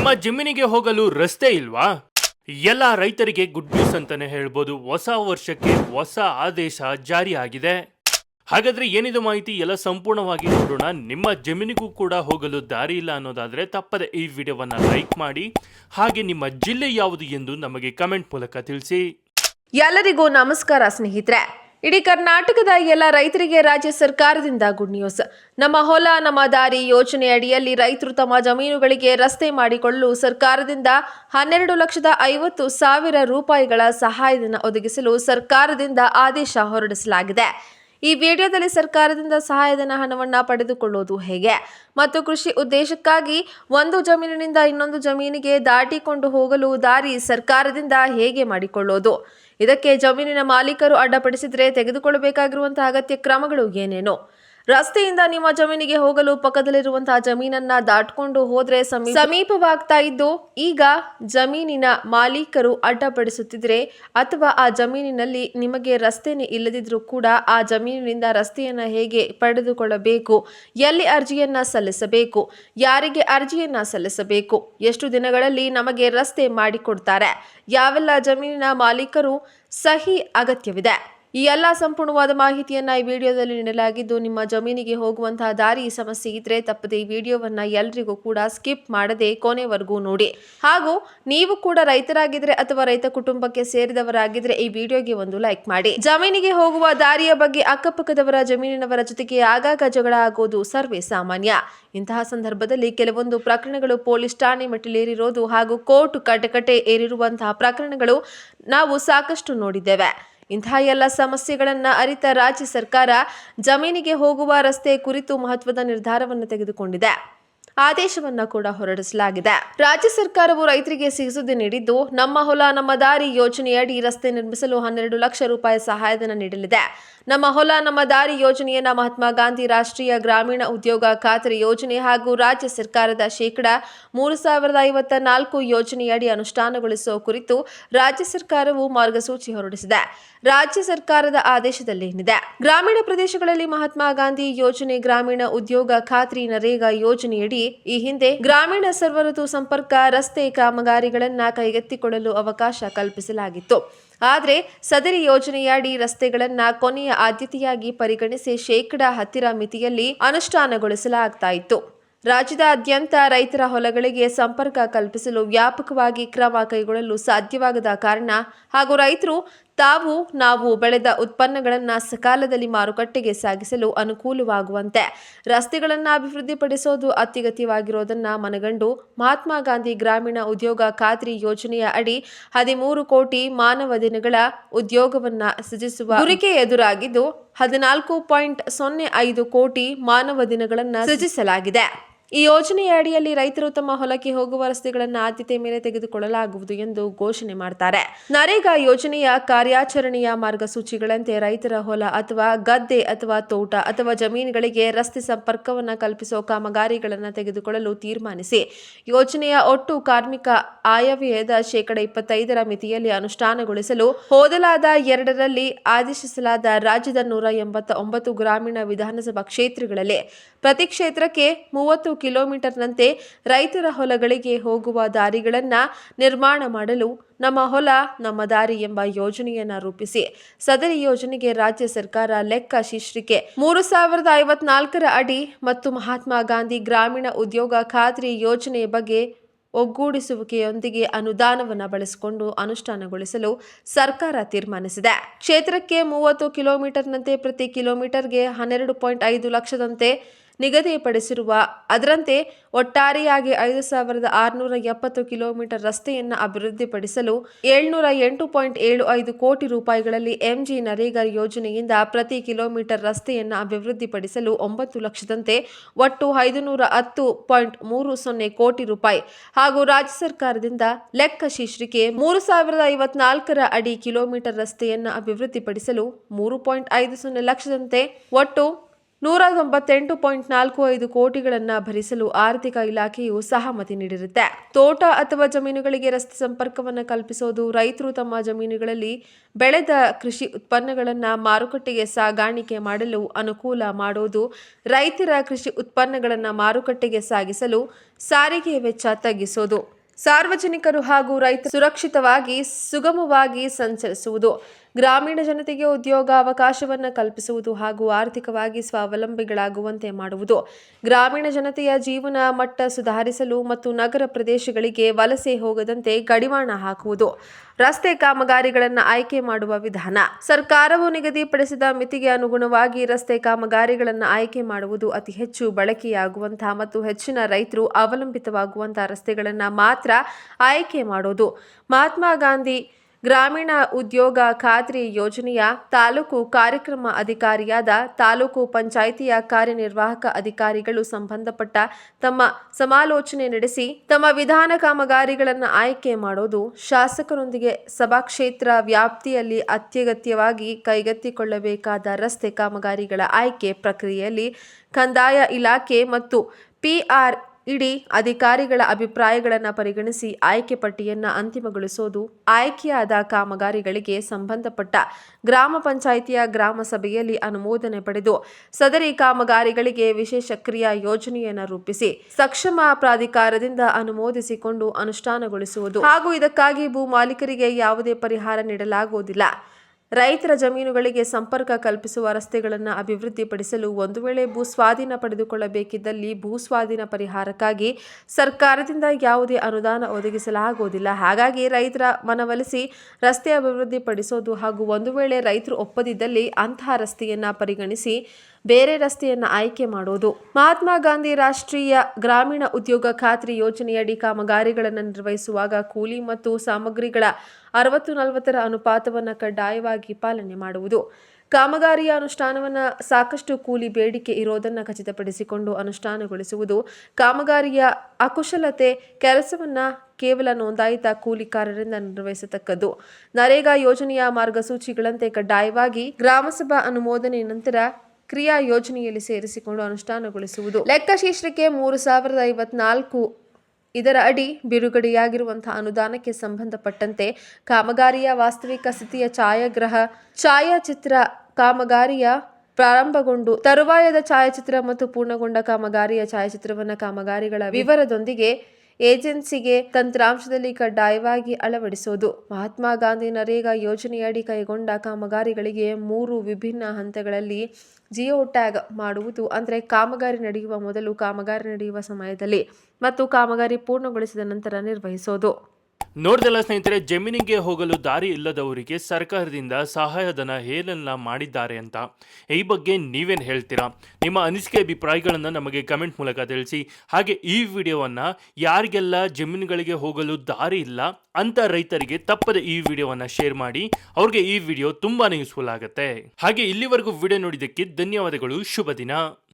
ನಿಮ್ಮ ಜಮೀನಿಗೆ ಹೋಗಲು ರಸ್ತೆ ಇಲ್ವಾ? ಎಲ್ಲ ರೈತರಿಗೆ ಗುಡ್ ನ್ಯೂಸ್ ಅಂತಾನೆ ಹೇಳ್ಬೋದು. ಹೊಸ ವರ್ಷಕ್ಕೆ ಹೊಸ ಆದೇಶ ಜಾರಿಯಾಗಿದೆ ಹಾಗಾದ್ರೆ ಏನಿದು ಮಾಹಿತಿ? ಎಲ್ಲ ಸಂಪೂರ್ಣವಾಗಿ ನೋಡೋಣ. ನಿಮ್ಮ ಜಮೀನಿಗೂ ಕೂಡ ಹೋಗಲು ದಾರಿ ಇಲ್ಲ ಅನ್ನೋದಾದ್ರೆ ತಪ್ಪದೆ ಈ ವಿಡಿಯೋವನ್ನ ಲೈಕ್ ಮಾಡಿ. ಹಾಗೆ ನಿಮ್ಮ ಜಿಲ್ಲೆ ಯಾವುದು ಎಂದು ನಮಗೆ ಕಮೆಂಟ್ ಮೂಲಕ ತಿಳಿಸಿ. ಎಲ್ಲರಿಗೂ ನಮಸ್ಕಾರ ಸ್ನೇಹಿತರೆ. ಇಡೀ ಕರ್ನಾಟಕದ ಎಲ್ಲ ರೈತರಿಗೆ ರಾಜ್ಯ ಸರ್ಕಾರದಿಂದ ಗುಡ್ ನ್ಯೂಸ್ ನಮ್ಮ ಹೊಲ, ನಮ್ಮ ದಾರಿ ಯೋಜನೆ ಅಡಿಯಲ್ಲಿ ರೈತರು ತಮ್ಮ ಜಮೀನುಗಳಿಗೆ ರಸ್ತೆ ಮಾಡಿಕೊಳ್ಳಲು ಸರ್ಕಾರದಿಂದ ಹನ್ನೆರಡು ಲಕ್ಷದ ಐವತ್ತು ಸಾವಿರ ರೂಪಾಯಿಗಳ ಸಹಾಯಧನ ಒದಗಿಸಲು ಸರ್ಕಾರದಿಂದ ಆದೇಶ ಹೊರಡಿಸಲಾಗಿದೆ. ಈ ವಿಡಿಯೋದಲ್ಲಿ ಸರ್ಕಾರದಿಂದ ಸಹಾಯಧನ ಹಣವನ್ನು ಪಡೆದುಕೊಳ್ಳುವುದು ಹೇಗೆ? ಮತ್ತು ಕೃಷಿ ಉದ್ದೇಶಕ್ಕಾಗಿ ಒಂದು ಜಮೀನಿನಿಂದ ಇನ್ನೊಂದು ಜಮೀನಿಗೆ ದಾಟಿಕೊಂಡು ಹೋಗಲು ದಾರಿ ಸರ್ಕಾರದಿಂದ ಹೇಗೆ ಮಾಡಿಕೊಳ್ಳೋದು? ಇದಕ್ಕೆ ಜಮೀನಿನ ಮಾಲೀಕರು ಅಡ್ಡಪಡಿಸಿದರೆ ತೆಗೆದುಕೊಳ್ಳಬೇಕಾಗಿರುವಂತಹ ಅಗತ್ಯ ಕ್ರಮಗಳು ಏನೇನು? ರಸ್ತೆಯಿಂದ ನಿಮ್ಮ ಜಮೀನಿಗೆ ಹೋಗಲು ಪಕ್ಕದಲ್ಲಿರುವಂತಹ ಜಮೀನನ್ನ ದಾಟ್ಕೊಂಡು ಹೋದ್ರೆ ಸಮೀ- ಸಮೀಪವಾಗ್ತಾ ಇದ್ದು ಈಗ ಜಮೀನಿನ ಮಾಲೀಕರು ಅಡ್ಡಪಡಿಸುತ್ತಿದ್ರೆ ಅಥವಾ ಆ ಜಮೀನಿನಲ್ಲಿ ನಿಮಗೆ ರಸ್ತೆನೇ ಇಲ್ಲದಿದ್ರೂ ಕೂಡ ಆ ಜಮೀನಿನಿಂದ ರಸ್ತೆಯನ್ನ ಹೇಗೆ ಪಡೆದುಕೊಳ್ಳಬೇಕು? ಎಲ್ಲಿ ಅರ್ಜಿಯನ್ನ ಸಲ್ಲಿಸಬೇಕು? ಯಾರಿಗೆ ಅರ್ಜಿಯನ್ನ ಸಲ್ಲಿಸಬೇಕು? ಎಷ್ಟು ದಿನಗಳಲ್ಲಿ ನಮಗೆ ರಸ್ತೆ ಮಾಡಿಕೊಡ್ತಾರೆ? ಯಾವೆಲ್ಲ ಜಮೀನಿನ ಮಾಲೀಕರು ಸಹಿ ಅಗತ್ಯವಿದೆ? ಈ ಎಲ್ಲ ಸಂಪೂರ್ಣವಾದ ಮಾಹಿತಿಯನ್ನು ಈ ವಿಡಿಯೋದಲ್ಲಿ ನೀಡಲಾಗಿದ್ದು, ನಿಮ್ಮ ಜಮೀನಿಗೆ ಹೋಗುವಂತಹ ದಾರಿ ಸಮಸ್ಯೆ ಇದ್ರೆ ತಪ್ಪದೆ ಈ ವಿಡಿಯೋವನ್ನ ಎಲ್ರಿಗೂ ಕೂಡ ಸ್ಕಿಪ್ ಮಾಡದೆ ಕೊನೆವರೆಗೂ ನೋಡಿ. ಹಾಗೂ ನೀವು ಕೂಡ ರೈತರಾಗಿದ್ರೆ ಅಥವಾ ರೈತ ಕುಟುಂಬಕ್ಕೆ ಸೇರಿದವರಾಗಿದ್ರೆ ಈ ವಿಡಿಯೋಗೆ ಒಂದು ಲೈಕ್ ಮಾಡಿ. ಜಮೀನಿಗೆ ಹೋಗುವ ದಾರಿಯ ಬಗ್ಗೆ ಅಕ್ಕಪಕ್ಕದವರ ಜಮೀನಿನವರ ಜೊತೆಗೆ ಆಗಾಗ ಜಗಳ ಆಗೋದು ಸರ್ವೇ ಸಾಮಾನ್ಯ. ಇಂತಹ ಸಂದರ್ಭದಲ್ಲಿ ಕೆಲವೊಂದು ಪ್ರಕರಣಗಳು ಪೊಲೀಸ್ ಠಾಣೆ ಮೆಟ್ಟಿಲೇರಿರೋದು ಹಾಗೂ ಕೋರ್ಟ್ ಕಟಕಟೆ ಏರಿರುವಂತಹ ಪ್ರಕರಣಗಳು ನಾವು ಸಾಕಷ್ಟು ನೋಡಿದ್ದೇವೆ. ಇಂತಹ ಎಲ್ಲ ಸಮಸ್ಯೆಗಳನ್ನ ಅರಿತ ರಾಜ್ಯ ಸರ್ಕಾರ ಜಮೀನಿಗೆ ಹೋಗುವ ರಸ್ತೆ ಕುರಿತು ಮಹತ್ವದ ನಿರ್ಧಾರವನ್ನು ತೆಗೆದುಕೊಂಡಿದೆ. ಆದೇಶವನ್ನ ಕೂಡ ಹೊರಡಿಸಲಾಗಿದೆ. ರಾಜ್ಯ ಸರ್ಕಾರವು ರೈತರಿಗೆ ಸಿಹಿಸುದ್ದಿ ನೀಡಿದ್ದು, ನಮ್ಮ ಹೊಲ, ನಮ್ಮ ದಾರಿ ಯೋಜನೆಯಡಿ ರಸ್ತೆ ನಿರ್ಮಿಸಲು ಹನ್ನೆರಡು ಲಕ್ಷ ರೂಪಾಯಿ ಸಹಾಯಧನ ನೀಡಲಿದೆ. ನಮ್ಮ ಹೊಲ, ನಮ್ಮ ದಾರಿ ಯೋಜನೆಯನ್ನ ಮಹಾತ್ಮ ಗಾಂಧಿ ರಾಷ್ಟ್ರೀಯ ಗ್ರಾಮೀಣ ಉದ್ಯೋಗ ಖಾತರಿ ಯೋಜನೆ ಹಾಗೂ ರಾಜ್ಯ ಸರ್ಕಾರದ ಶೇಕಡ ಮೂರು ಸಾವಿರದ ಐವತ್ತ ನಾಲ್ಕು ಯೋಜನೆಯಡಿ ಅನುಷ್ಠಾನಗೊಳಿಸುವ ಕುರಿತು ರಾಜ್ಯ ಸರ್ಕಾರವು ಮಾರ್ಗಸೂಚಿ ಹೊರಡಿಸಿದೆ. ರಾಜ್ಯ ಸರ್ಕಾರದ ಆದೇಶದಲ್ಲಿ ಏನಿದೆ? ಗ್ರಾಮೀಣ ಪ್ರದೇಶಗಳಲ್ಲಿ ಮಹಾತ್ಮ ಗಾಂಧಿ ಯೋಜನೆ, ಗ್ರಾಮೀಣ ಉದ್ಯೋಗ ಖಾತ್ರಿ ನರೇಗಾ ಯೋಜನೆಯಡಿ ಈ ಹಿಂದೆ ಗ್ರಾಮೀಣ ಸರ್ವಋತು ಸಂಪರ್ಕ, ರಸ್ತೆ ಕಾಮಗಾರಿಗಳನ್ನ ಕೈಗೆತ್ತಿಕೊಳ್ಳಲು ಅವಕಾಶ ಕಲ್ಪಿಸಲಾಗಿತ್ತು. ಆದರೆ ಸದರಿ ಯೋಜನೆಯಡಿ ರಸ್ತೆಗಳನ್ನ ಕೊನೆಯ ಆದ್ಯತೆಯಾಗಿ ಪರಿಗಣಿಸಿ ಶೇಕಡಾ ಹತ್ತಿರ ಮಿತಿಯಲ್ಲಿ ಅನುಷ್ಠಾನಗೊಳಿಸಲಾಗ್ತಾ ಇತ್ತು ರಾಜ್ಯದಾದ್ಯಂತ ರೈತರ ಹೊಲಗಳಿಗೆ ಸಂಪರ್ಕ ಕಲ್ಪಿಸಲು ವ್ಯಾಪಕವಾಗಿ ಕ್ರಮ ಕೈಗೊಳ್ಳಲು ಸಾಧ್ಯವಾಗದ ಕಾರಣ ಹಾಗೂ ರೈತರು ತಾವು, ನಾವು ಬೆಳೆದ ಉತ್ಪನ್ನಗಳನ್ನು ಸಕಾಲದಲ್ಲಿ ಮಾರುಕಟ್ಟೆಗೆ ಸಾಗಿಸಲು ಅನುಕೂಲವಾಗುವಂತೆ ರಸ್ತೆಗಳನ್ನು ಅಭಿವೃದ್ಧಿಪಡಿಸೋದು ಅತ್ಯಗತ್ಯವಾಗಿರೋದನ್ನು ಮನಗಂಡು ಮಹಾತ್ಮ ಗಾಂಧಿ ಗ್ರಾಮೀಣ ಉದ್ಯೋಗ ಖಾತ್ರಿ ಯೋಜನೆಯ ಅಡಿ ಹದಿಮೂರು ಕೋಟಿ ಮಾನವ ದಿನಗಳ ಉದ್ಯೋಗವನ್ನು ಸೃಜಿಸುವ ಗುರಿಕೆ ಎದುರಾಗಿದ್ದು ಹದಿನಾಲ್ಕು ಪಾಯಿಂಟ್ ಸೊನ್ನೆ ಐದು ಕೋಟಿ ಮಾನವ ದಿನಗಳನ್ನು ಸೃಜಿಸಲಾಗಿದೆ. ಈ ಯೋಜನೆಯ ಅಡಿಯಲ್ಲಿ ರೈತರು ತಮ್ಮ ಹೊಲಕ್ಕೆ ಹೋಗುವ ರಸ್ತೆಗಳನ್ನು ಆದ್ಯತೆ ಮೇಲೆ ತೆಗೆದುಕೊಳ್ಳಲಾಗುವುದು ಎಂದು ಘೋಷಣೆ ಮಾಡ್ತಾರೆ. ನರೇಗಾ ಯೋಜನೆಯ ಕಾರ್ಯಾಚರಣೆಯ ಮಾರ್ಗಸೂಚಿಗಳಂತೆ ರೈತರ ಹೊಲ ಅಥವಾ ಗದ್ದೆ ಅಥವಾ ತೋಟ ಅಥವಾ ಜಮೀನುಗಳಿಗೆ ರಸ್ತೆ ಸಂಪರ್ಕವನ್ನು ಕಲ್ಪಿಸುವ ಕಾಮಗಾರಿಗಳನ್ನು ತೆಗೆದುಕೊಳ್ಳಲು ತೀರ್ಮಾನಿಸಿ, ಯೋಜನೆಯ ಒಟ್ಟು ಕಾರ್ಮಿಕ ಆಯವ್ಯಯದ ಶೇಕಡ ಇಪ್ಪತ್ತೈದರ ಮಿತಿಯಲ್ಲಿ ಅನುಷ್ಠಾನಗೊಳಿಸಲು ಹೋದಲಾದ ಎರಡರಲ್ಲಿ ಆದೇಶಿಸಲಾದ ರಾಜ್ಯದ ನೂರ ಎಂಬತ್ತ ಒಂಬತ್ತು ಗ್ರಾಮೀಣ ವಿಧಾನಸಭಾ ಕ್ಷೇತ್ರಗಳಲ್ಲಿ ಪ್ರತಿ ಕ್ಷೇತ್ರಕ್ಕೆ ಮೂವತ್ತು ಕಿಲೋಮೀಟರ್ನಂತೆ ರೈತರ ಹೊಲಗಳಿಗೆ ಹೋಗುವ ದಾರಿಗಳನ್ನು ನಿರ್ಮಾಣ ಮಾಡಲು ನಮ್ಮ ಹೊಲ ನಮ್ಮ ದಾರಿ ಎಂಬ ಯೋಜನೆಯನ್ನ ರೂಪಿಸಿ. ಸದರಿ ಯೋಜನೆಗೆ ರಾಜ್ಯ ಸರ್ಕಾರ ಲೆಕ್ಕ ಶೀರ್ಷಿಕೆ. ಮೂರು ಸಾವಿರದ ಐವತ್ನಾಲ್ಕರ ಅಡಿ ಮತ್ತು ಮಹಾತ್ಮ ಗಾಂಧಿ ಗ್ರಾಮೀಣ ಉದ್ಯೋಗ ಖಾತ್ರಿ ಯೋಜನೆಯ ಬಗ್ಗೆ ಒಗ್ಗೂಡಿಸುವಿಕೆಯೊಂದಿಗೆ ಅನುದಾನವನ್ನು ಬಳಸಿಕೊಂಡು ಅನುಷ್ಠಾನಗೊಳಿಸಲು ಸರ್ಕಾರ ತೀರ್ಮಾನಿಸಿದೆ. ಕ್ಷೇತ್ರಕ್ಕೆ ಮೂವತ್ತು ಕಿಲೋಮೀಟರ್ನಂತೆ ಪ್ರತಿ ಕಿಲೋಮೀಟರ್ಗೆ ಹನ್ನೆರಡು ಪಾಯಿಂಟ್ ಐದು ಲಕ್ಷದಂತೆ ನಿಗದಿಪಡಿಸಿರುವ ಅದರಂತೆ ಒಟ್ಟಾರೆಯಾಗಿ ಐದು ಸಾವಿರದ ಆರುನೂರ ಎಪ್ಪತ್ತು ಕಿಲೋಮೀಟರ್ ರಸ್ತೆಯನ್ನು ಅಭಿವೃದ್ಧಿಪಡಿಸಲು ಏಳ್ನೂರ ಎಂಟು ಪಾಯಿಂಟ್ ಏಳು ಐದು ಕೋಟಿ ರೂಪಾಯಿಗಳಲ್ಲಿ ಎಂಜಿ ನರೇಗಾ ಯೋಜನೆಯಿಂದ ಪ್ರತಿ ಕಿಲೋಮೀಟರ್ ರಸ್ತೆಯನ್ನು ಅಭಿವೃದ್ಧಿಪಡಿಸಲು ಒಂಬತ್ತು ಲಕ್ಷದಂತೆ ಒಟ್ಟು ಐದುನೂರ ಹತ್ತು ಪಾಯಿಂಟ್ ಮೂರು ಸೊನ್ನೆ ಕೋಟಿ ರೂಪಾಯಿ ಹಾಗೂ ರಾಜ್ಯ ಸರ್ಕಾರದಿಂದ ಲೆಕ್ಕ ಶೀರ್ಷಿಕೆ ಮೂರು ಸಾವಿರದ ಐವತ್ನಾಲ್ಕರ ಅಡಿ ಕಿಲೋಮೀಟರ್ ರಸ್ತೆಯನ್ನು ಅಭಿವೃದ್ಧಿಪಡಿಸಲು ಮೂರು ಪಾಯಿಂಟ್ ಐದು ಸೊನ್ನೆ ಲಕ್ಷದಂತೆ ಒಟ್ಟು ನೂರ ತೊಂಬತ್ತೆಂಟು ಪಾಯಿಂಟ್ ನಾಲ್ಕು ಐದು ಕೋಟಿಗಳನ್ನು ಭರಿಸಲು ಆರ್ಥಿಕ ಇಲಾಖೆಯು ಸಹಮತಿ ನೀಡಿರುತ್ತೆ. ತೋಟ ಅಥವಾ ಜಮೀನುಗಳಿಗೆ ರಸ್ತೆ ಸಂಪರ್ಕವನ್ನು ಕಲ್ಪಿಸೋದು, ರೈತರು ತಮ್ಮ ಜಮೀನುಗಳಲ್ಲಿ ಬೆಳೆದ ಕೃಷಿ ಉತ್ಪನ್ನಗಳನ್ನು ಮಾರುಕಟ್ಟೆಗೆ ಸಾಗಾಣಿಕೆ ಮಾಡಲು ಅನುಕೂಲ ಮಾಡೋದು, ರೈತರ ಕೃಷಿ ಉತ್ಪನ್ನಗಳನ್ನು ಮಾರುಕಟ್ಟೆಗೆ ಸಾಗಿಸಲು ಸಾರಿಗೆ ವೆಚ್ಚ ತಗ್ಗಿಸೋದು, ಸಾರ್ವಜನಿಕರು ಹಾಗೂ ರೈತರು ಸುರಕ್ಷಿತವಾಗಿ, ಸುಗಮವಾಗಿ ಸಂಚರಿಸುವುದು. ಗ್ರಾಮೀಣ ಜನತೆಗೆ ಉದ್ಯೋಗ ಅವಕಾಶವನ್ನು ಕಲ್ಪಿಸುವುದು ಹಾಗೂ ಆರ್ಥಿಕವಾಗಿ ಸ್ವಾವಲಂಬಿಗಳಾಗುವಂತೆ ಮಾಡುವುದು. ಗ್ರಾಮೀಣ ಜನತೆಯ ಜೀವನ ಮಟ್ಟ ಸುಧಾರಿಸಲು ಮತ್ತು ನಗರ ಪ್ರದೇಶಗಳಿಗೆ ವಲಸೆ ಹೋಗದಂತೆ ಕಡಿವಾಣ ಹಾಕುವುದು. ರಸ್ತೆ ಕಾಮಗಾರಿಗಳನ್ನು ಆಯ್ಕೆ ಮಾಡುವ ವಿಧಾನ. ಸರ್ಕಾರವು ನಿಗದಿಪಡಿಸಿದ ಮಿತಿಗೆ ಅನುಗುಣವಾಗಿ ರಸ್ತೆ ಕಾಮಗಾರಿಗಳನ್ನು ಆಯ್ಕೆ ಮಾಡುವುದು ಅತಿ ಹೆಚ್ಚು ಬಳಕೆಯಾಗುವಂತಹ ಮತ್ತು ಹೆಚ್ಚಿನ ರೈತರು ಅವಲಂಬಿತವಾಗುವಂತಹ ರಸ್ತೆಗಳನ್ನು ಮಾತ್ರ ಆಯ್ಕೆ ಮಾಡೋದು. ಮಹಾತ್ಮ ಗಾಂಧಿ ಗ್ರಾಮೀಣ ಉದ್ಯೋಗ ಖಾತ್ರಿ ಯೋಜನೆಯ ತಾಲೂಕು ಕಾರ್ಯಕ್ರಮ ಅಧಿಕಾರಿಯಾದ ತಾಲೂಕು ಪಂಚಾಯಿತಿಯ ಕಾರ್ಯನಿರ್ವಾಹಕ ಅಧಿಕಾರಿಗಳು ಸಂಬಂಧಪಟ್ಟ ತಮ್ಮ ಸಮಾಲೋಚನೆ ನಡೆಸಿ ತಮ್ಮ ವಿಧಾನ ಕಾಮಗಾರಿಗಳನ್ನು ಆಯ್ಕೆ ಮಾಡೋದು ಶಾಸಕರೊಂದಿಗೆ ಸಭಾಕ್ಷೇತ್ರ ವ್ಯಾಪ್ತಿಯಲ್ಲಿ ಅತ್ಯಗತ್ಯವಾಗಿ ಕೈಗೆತ್ತಿಕೊಳ್ಳಬೇಕಾದ ರಸ್ತೆ ಕಾಮಗಾರಿಗಳ ಆಯ್ಕೆ ಪ್ರಕ್ರಿಯೆಯಲ್ಲಿ ಕಂದಾಯ ಇಲಾಖೆ ಮತ್ತು ಪಿಆರ್ ಇಡಿ ಅಧಿಕಾರಿಗಳ ಅಭಿಪ್ರಾಯಗಳನ್ನು ಪರಿಗಣಿಸಿ ಆಯ್ಕೆ ಪಟ್ಟಿಯನ್ನು ಅಂತಿಮಗೊಳಿಸೋದು, ಆಯ್ಕೆಯಾದ ಕಾಮಗಾರಿಗಳಿಗೆ ಸಂಬಂಧಪಟ್ಟ ಗ್ರಾಮ ಪಂಚಾಯಿತಿಯ ಗ್ರಾಮ ಸಭೆಯಲ್ಲಿ ಅನುಮೋದನೆ ಪಡೆದು ಸದರಿ ಕಾಮಗಾರಿಗಳಿಗೆ ವಿಶೇಷ ಕ್ರಿಯಾ ಯೋಜನೆಯನ್ನು ರೂಪಿಸಿ ಸಕ್ಷಮ ಪ್ರಾಧಿಕಾರದಿಂದ ಅನುಮೋದಿಸಿಕೊಂಡು ಅನುಷ್ಠಾನಗೊಳಿಸುವುದು. ಹಾಗೂ ಇದಕ್ಕಾಗಿ ಭೂ ಮಾಲೀಕರಿಗೆ ಯಾವುದೇ ಪರಿಹಾರ ನೀಡಲಾಗುವುದಿಲ್ಲ. ರೈತರ ಜಮೀನುಗಳಿಗೆ ಸಂಪರ್ಕ ಕಲ್ಪಿಸುವ ರಸ್ತೆಗಳನ್ನು ಅಭಿವೃದ್ಧಿಪಡಿಸಲು ಒಂದು ವೇಳೆ ಭೂ ಸ್ವಾಧೀನ ಪಡೆದುಕೊಳ್ಳಬೇಕಿದ್ದಲ್ಲಿ ಭೂ ಸ್ವಾಧೀನ ಪರಿಹಾರಕ್ಕಾಗಿ ಸರ್ಕಾರದಿಂದ ಯಾವುದೇ ಅನುದಾನ ಒದಗಿಸಲಾಗುವುದಿಲ್ಲ. ಹಾಗಾಗಿ ರೈತರ ಮನವೊಲಿಸಿ ರಸ್ತೆ ಅಭಿವೃದ್ಧಿಪಡಿಸೋದು ಹಾಗೂ ಒಂದು ವೇಳೆ ರೈತರು ಒಪ್ಪದಿದ್ದಲ್ಲಿ ಅಂತಹ ರಸ್ತೆಯನ್ನು ಪರಿಗಣಿಸಿ ಬೇರೆ ರಸ್ತೆಯನ್ನು ಆಯ್ಕೆ ಮಾಡೋದು. ಮಹಾತ್ಮ ಗಾಂಧಿ ರಾಷ್ಟ್ರೀಯ ಗ್ರಾಮೀಣ ಉದ್ಯೋಗ ಖಾತ್ರಿ ಯೋಜನೆಯಡಿ ಕಾಮಗಾರಿಗಳನ್ನು ನಿರ್ವಹಿಸುವಾಗ ಕೂಲಿ ಮತ್ತು ಸಾಮಗ್ರಿಗಳ ಅರವತ್ತು ನಲವತ್ತರ ಅನುಪಾತವನ್ನು ಕಡ್ಡಾಯವಾಗಿ ಪಾಲನೆ ಮಾಡುವುದು. ಕಾಮಗಾರಿಯ ಅನುಷ್ಠಾನವನ್ನು ಸಾಕಷ್ಟು ಕೂಲಿ ಬೇಡಿಕೆ ಇರೋದನ್ನು ಖಚಿತಪಡಿಸಿಕೊಂಡು ಅನುಷ್ಠಾನಗೊಳಿಸುವುದು. ಕಾಮಗಾರಿಯ ಅಕುಶಲತೆ ಕೆಲಸವನ್ನು ಕೇವಲ ನೋಂದಾಯಿತ ಕೂಲಿಕಾರರಿಂದ ನಿರ್ವಹಿಸತಕ್ಕದ್ದು. ನರೇಗಾ ಯೋಜನೆಯ ಮಾರ್ಗಸೂಚಿಗಳಂತೆ ಕಡ್ಡಾಯವಾಗಿ ಗ್ರಾಮಸಭಾ ಅನುಮೋದನೆ ನಂತರ ಕ್ರಿಯಾ ಯೋಜನೆಯಲ್ಲಿ ಸೇರಿಸಿಕೊಂಡು ಅನುಷ್ಠಾನಗೊಳಿಸುವುದು. ಲೆಕ್ಕ ಶೀರ್ಷಿಕೆ ಮೂರು ಸಾವಿರದ ಐವತ್ನಾಲ್ಕು ಇದರ ಅಡಿ ಬಿಡುಗಡೆಯಾಗಿರುವಂತಹ ಅನುದಾನಕ್ಕೆ ಸಂಬಂಧಪಟ್ಟಂತೆ ಕಾಮಗಾರಿಯ ವಾಸ್ತವಿಕ ಸ್ಥಿತಿಯ ಛಾಯಾಗ್ರಹ, ಛಾಯಾಚಿತ್ರ ಕಾಮಗಾರಿಯ ಪ್ರಾರಂಭಗೊಂಡು ತರುವಾಯದ ಛಾಯಾಚಿತ್ರ ಮತ್ತು ಪೂರ್ಣಗೊಂಡ ಕಾಮಗಾರಿಯ ಛಾಯಾಚಿತ್ರವನ್ನು ಕಾಮಗಾರಿಗಳ ವಿವರದೊಂದಿಗೆ ಏಜೆನ್ಸಿಗೆ ತಂತ್ರಾಂಶದಲ್ಲಿ ಕಡ್ಡಾಯವಾಗಿ ಅಳವಡಿಸೋದು. ಮಹಾತ್ಮ ಗಾಂಧಿ ನರೇಗಾ ಯೋಜನೆಯಡಿ ಕೈಗೊಂಡ ಕಾಮಗಾರಿಗಳಿಗೆ ಮೂರು ವಿಭಿನ್ನ ಹಂತಗಳಲ್ಲಿ ಜಿಯೋ ಟ್ಯಾಗ್ ಮಾಡುವುದು, ಅಂದರೆ ಕಾಮಗಾರಿ ನಡೆಯುವ ಮೊದಲು ಕಾಮಗಾರಿ ನಡೆಯುವ ಸಮಯದಲ್ಲಿ ಮತ್ತು ಕಾಮಗಾರಿ ಪೂರ್ಣಗೊಳಿಸಿದ ನಂತರ ನಿರ್ವಹಿಸೋದು. ನೋಡ್ದಲ್ಲ ಸ್ನೇಹಿತರೆ, ಜಮೀನಿಗೆ ಹೋಗಲು ದಾರಿ ಇಲ್ಲದವರಿಗೆ ಸರ್ಕಾರದಿಂದ ಸಹಾಯಧನ ಏನೆಲ್ಲ ಮಾಡಿದ್ದಾರೆ ಅಂತ. ಈ ಬಗ್ಗೆ ನೀವೇನು ಹೇಳ್ತೀರಾ? ನಿಮ್ಮ ಅನಿಸಿಕೆ ಅಭಿಪ್ರಾಯಗಳನ್ನು ನಮಗೆ ಕಮೆಂಟ್ ಮೂಲಕ ತಿಳಿಸಿ. ಹಾಗೆ ಈ ವಿಡಿಯೋವನ್ನು ಯಾರಿಗೆಲ್ಲ ಜಮೀನುಗಳಿಗೆ ಹೋಗಲು ದಾರಿ ಇಲ್ಲ ಅಂತ ರೈತರಿಗೆ ತಪ್ಪದೆ ಈ ವಿಡಿಯೋವನ್ನು ಶೇರ್ ಮಾಡಿ. ಅವ್ರಿಗೆ ಈ ವಿಡಿಯೋ ತುಂಬಾ ಯೂಸ್ಫುಲ್ ಆಗುತ್ತೆ. ಹಾಗೆ ಇಲ್ಲಿವರೆಗೂ ವಿಡಿಯೋ ನೋಡಿದ್ದಕ್ಕೆ ಧನ್ಯವಾದಗಳು. ಶುಭ ದಿನ.